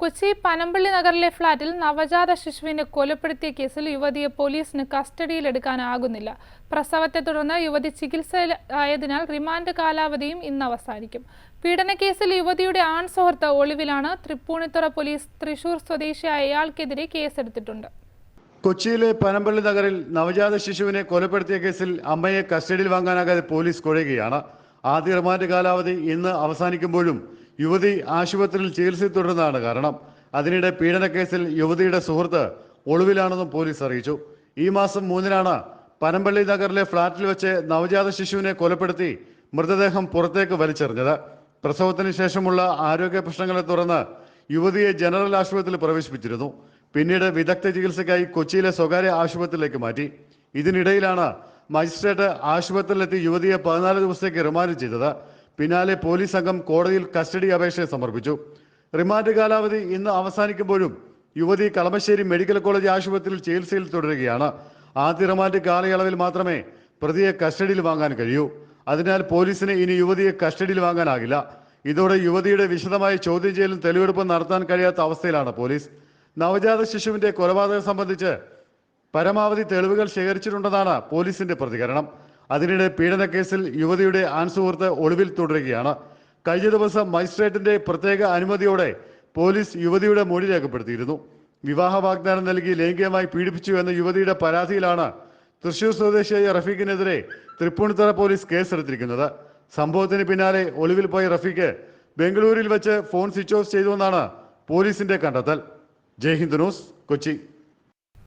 കൊച്ചി പനമ്പള്ളി നഗറിലെ ഫ്ളാറ്റിൽ നവജാത ശിശുവിനെ കൊലപ്പെടുത്തിയ കേസിൽ യുവതിയെ പോലീസിന് കസ്റ്റഡിയിലെടുക്കാനാകുന്നില്ല. പ്രസവത്തെ തുടർന്ന് യുവതി ചികിത്സയിലായതിനാൽ റിമാൻഡ് കാലാവധിയും ഇന്ന് അവസാനിക്കും. പീഡനക്കേസിൽ യുവതിയുടെ ആൺ സുഹൃത്ത് ഒളിവിലാണ്. തൃപ്പൂണിത്തുറ പോലീസ് തൃശൂർ സ്വദേശിയായ അയാൾക്കെതിരെ കേസെടുത്തിട്ടുണ്ട്. കൊച്ചിയിലെ പനമ്പള്ളി നഗറിൽ നവജാത ശിശുവിനെ കൊലപ്പെടുത്തിയ കേസിൽ അമ്മയെ കസ്റ്റഡിയിൽ വാങ്ങാനാകാതെ പോലീസ് കുഴയുകയാണ്. ആദ്യ റിമാൻഡ് കാലാവധി ഇന്ന് അവസാനിക്കുമ്പോഴും യുവതി ആശുപത്രിയിൽ ചികിത്സയിൽ തുടരുന്നതാണ് കാരണം. അതിനിടെ പീഡനക്കേസിൽ യുവതിയുടെ സുഹൃത്ത് ഒളിവിലാണെന്നും പോലീസ് അറിയിച്ചു. ഈ മാസം മൂന്നിനാണ് പനമ്പള്ളി നഗറിലെ ഫ്ളാറ്റിൽ വെച്ച് നവജാത ശിശുവിനെ കൊലപ്പെടുത്തി മൃതദേഹം പുറത്തേക്ക് വലിച്ചെറിഞ്ഞത്. പ്രസവത്തിന് ശേഷമുള്ള ആരോഗ്യ പ്രശ്നങ്ങളെ തുടർന്ന് യുവതിയെ ജനറൽ ആശുപത്രിയിൽ പ്രവേശിപ്പിച്ചിരുന്നു. പിന്നീട് വിദഗ്ധ ചികിത്സയ്ക്കായി കൊച്ചിയിലെ സ്വകാര്യ ആശുപത്രിയിലേക്ക് മാറ്റി. ഇതിനിടയിലാണ് മജിസ്ട്രേറ്റ് ആശുപത്രിയിലെത്തി യുവതിയെ പതിനാല് ദിവസത്തേക്ക് റിമാൻഡ് ചെയ്തത്. പിന്നാലെ പോലീസ് സംഘം കോടതിയിൽ കസ്റ്റഡി അപേക്ഷ സമർപ്പിച്ചു. റിമാൻഡ് കാലാവധി ഇന്ന് അവസാനിക്കുമ്പോഴും യുവതി കളമശ്ശേരി മെഡിക്കൽ കോളേജ് ആശുപത്രിയിൽ ചികിത്സയിൽ തുടരുകയാണ്. ആദ്യ റിമാൻഡ് കാലയളവിൽ മാത്രമേ പ്രതിയെ കസ്റ്റഡിയിൽ വാങ്ങാൻ കഴിയൂ. അതിനാൽ പോലീസിന് ഇനി യുവതിയെ കസ്റ്റഡിയിൽ വാങ്ങാനാകില്ല. ഇതോടെ യുവതിയുടെ വിശദമായ ചോദ്യം ചെയ്യലും തെളിവെടുപ്പും നടത്താൻ കഴിയാത്ത അവസ്ഥയിലാണ് പോലീസ്. നവജാത ശിശുവിന്റെ കൊലപാതകം സംബന്ധിച്ച് പരമാവധി തെളിവുകൾ ശേഖരിച്ചിട്ടുണ്ടെന്നാണ് പോലീസിന്റെ പ്രതികരണം. അതിനിടെ പീഡനക്കേസിൽ യുവതിയുടെ ആൺസുഹൃത്ത് ഒളിവിൽ തുടരുകയാണ്. കഴിഞ്ഞ ദിവസം മജിസ്ട്രേറ്റിന്റെ പ്രത്യേക അനുമതിയോടെ പോലീസ് യുവതിയുടെ മൊഴി രേഖപ്പെടുത്തിയിരുന്നു. വിവാഹ വാഗ്ദാനം നൽകി ലൈംഗികമായി പീഡിപ്പിച്ചു എന്ന യുവതിയുടെ പരാതിയിലാണ് തൃശൂർ സ്വദേശിയായ റഫീഖിനെതിരെ തൃപ്പൂണിത്തറ പോലീസ് കേസെടുത്തിരിക്കുന്നത്. സംഭവത്തിന് പിന്നാലെ ഒളിവിൽ പോയ റഫീഖ് ബംഗളൂരിൽ വെച്ച് ഫോൺ സ്വിച്ച് ഓഫ് ചെയ്തുവെന്നാണ് പോലീസിന്റെ കണ്ടെത്തൽ. ജയ് ഹിന്ദ് ന്യൂസ് കൊച്ചി.